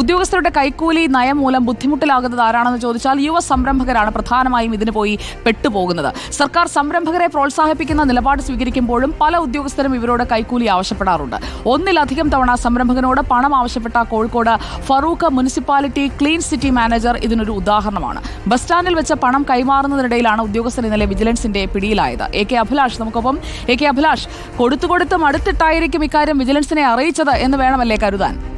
ഉദ്യോഗസ്ഥരുടെ കൈക്കൂലി നയം മൂലം ബുദ്ധിമുട്ടിലാകുന്നത് ആരാണെന്ന് ചോദിച്ചാൽ യുവ സംരംഭകരാണ് പ്രധാനമായും ഇതിന് പോയി പെട്ടുപോകുന്നത്. സർക്കാർ സംരംഭകരെ പ്രോത്സാഹിപ്പിക്കുന്ന നിലപാട് സ്വീകരിക്കുമ്പോഴും പല ഉദ്യോഗസ്ഥരും ഇവരോട് കൈക്കൂലി ആവശ്യപ്പെടാറുണ്ട്. ഒന്നിലധികം തവണ സംരംഭകനോട് പണം ആവശ്യപ്പെട്ട Kozhikode Farook municipality clean city manager ഇതിനൊരു ഉദാഹരണമാണ്. ബസ് സ്റ്റാൻഡിൽ വെച്ച് പണം കൈമാറുന്നതിനിടയിലാണ് ഉദ്യോഗസ്ഥർ ഇന്നലെ വിജിലൻസിന്റെ പിടിയിലായത്. എ കെ അഭിലാഷ് നമുക്കൊപ്പം. എ കെ അഭിലാഷ് കൊടുത്തു കൊടുത്തും അടുത്തിട്ടായിരിക്കും ഇക്കാര്യം വിജിലൻസിനെ അറിയിച്ചത് എന്ന് വേണമല്ലേ കരുതാൻ?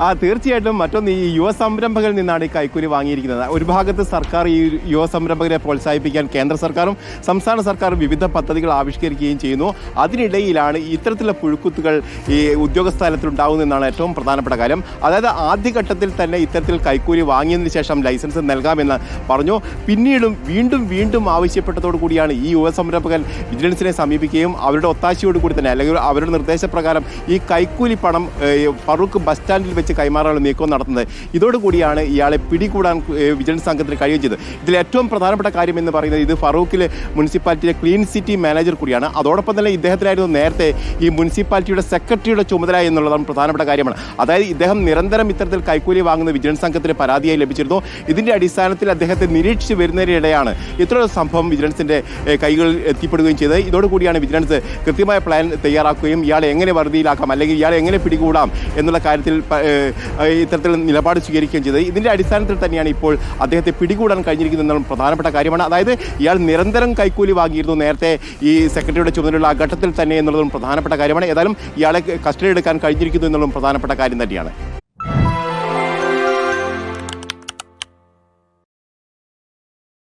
ആ തീർച്ചയായിട്ടും മറ്റൊന്ന് ഈ യുവ സംരംഭകരിൽ നിന്നാണ് ഈ കൈക്കൂലി വാങ്ങിയിരിക്കുന്നത്. ഒരു ഭാഗത്ത് സർക്കാർ ഈ യുവ സംരംഭകരെ പ്രോത്സാഹിപ്പിക്കാൻ കേന്ദ്ര സർക്കാരും സംസ്ഥാന സർക്കാരും വിവിധ പദ്ധതികൾ ആവിഷ്കരിക്കുകയും ചെയ്യുന്നു. അതിനിടയിലാണ് ഇത്തരത്തിലുള്ള പുഴുക്കുത്തുകൾ ഈ ഉദ്യോഗസ്ഥ തലത്തിൽ ഉണ്ടാകുന്നതെന്നാണ് ഏറ്റവും പ്രധാനപ്പെട്ട കാര്യം. അതായത് ആദ്യഘട്ടത്തിൽ തന്നെ ഇത്തരത്തിൽ കൈക്കൂലി വാങ്ങിയതിന് ശേഷം ലൈസൻസ് നൽകാമെന്ന് പറഞ്ഞു. പിന്നീടും വീണ്ടും വീണ്ടും ആവശ്യപ്പെട്ടതോടു കൂടിയാണ് ഈ യുവ സംരംഭകൻ വിജിലൻസിനെ സമീപിക്കുകയും അവരുടെ ഒത്താശയോടുകൂടി തന്നെ അല്ലെങ്കിൽ അവരുടെ നിർദ്ദേശപ്രകാരം ഈ കൈക്കൂലി പണം ഫറൂഖ് ബസ് സ്റ്റാൻഡിൽ വെച്ച് കൈമാറാനുള്ള നീക്കം നടത്തുന്നത്. ഇതോടുകൂടിയാണ് ഇയാളെ പിടികൂടാൻ വിജിലൻസ് സംഘത്തിന് കഴിയുകയും ചെയ്തത്. ഇതിൽ ഏറ്റവും പ്രധാനപ്പെട്ട കാര്യം എന്ന് പറയുന്നത് ഇത് ഫറൂഖിലെ മുനിസിപ്പാലിറ്റിയിലെ ക്ലീൻ സിറ്റി മാനേജർ കൂടിയാണ്. അതോടൊപ്പം തന്നെ ഇദ്ദേഹത്തിനായിരുന്നു നേരത്തെ ഈ മുനിസിപ്പാലിറ്റിയുടെ സെക്രട്ടറിയുടെ ചുമതല എന്നുള്ളതാണ് പ്രധാനപ്പെട്ട കാര്യമാണ്. അതായത് ഇദ്ദേഹം നിരന്തരം ഇത്തരത്തിൽ കൈക്കൂലി വാങ്ങുന്ന വിജിലൻസ് സംഘത്തിന് പരാതിയായി ലഭിച്ചിരുന്നു. ഇതിന്റെ അടിസ്ഥാനത്തിൽ അദ്ദേഹത്തെ നിരീക്ഷിച്ച് വരുന്നതിനിടെയാണ് ഇത്തരൊരു സംഭവം വിജിലൻസിന്റെ കൈകളിൽ എത്തിപ്പെടുകയും ചെയ്തത്. ഇതോടുകൂടിയാണ് വിജിലൻസ് കൃത്യമായ പ്ലാൻ തയ്യാറാക്കുകയും ഇയാളെ എങ്ങനെ വറുതിയിലാക്കാം അല്ലെങ്കിൽ ഇയാളെ എങ്ങനെ പിടികൂടാം എന്നുള്ള കാര്യത്തിൽ ഇത്തരത്തിൽ നിലപാട് സ്വീകരിക്കുകയും ചെയ്തത്. ഇതിന്റെ അടിസ്ഥാനത്തിൽ തന്നെയാണ് ഇപ്പോൾ അദ്ദേഹത്തെ പിടികൂടാൻ കഴിഞ്ഞിരിക്കുന്നത് എന്നുള്ള പ്രധാനപ്പെട്ട കാര്യമാണ്. അതായത് ഇയാൾ നിരന്തരം കൈക്കൂലി വാങ്ങിയിരുന്നു നേരത്തെ ഈ സെക്രട്ടറിയുടെ ചുമതലയുള്ള ആ ഘട്ടത്തിൽ തന്നെ എന്നുള്ളതും പ്രധാനപ്പെട്ട കാര്യമാണ്. ഏതായാലും ഇയാളെ കസ്റ്റഡി എടുക്കാൻ കഴിഞ്ഞിരിക്കുന്നു എന്നുള്ളതും പ്രധാനപ്പെട്ട കാര്യം തന്നെയാണ്.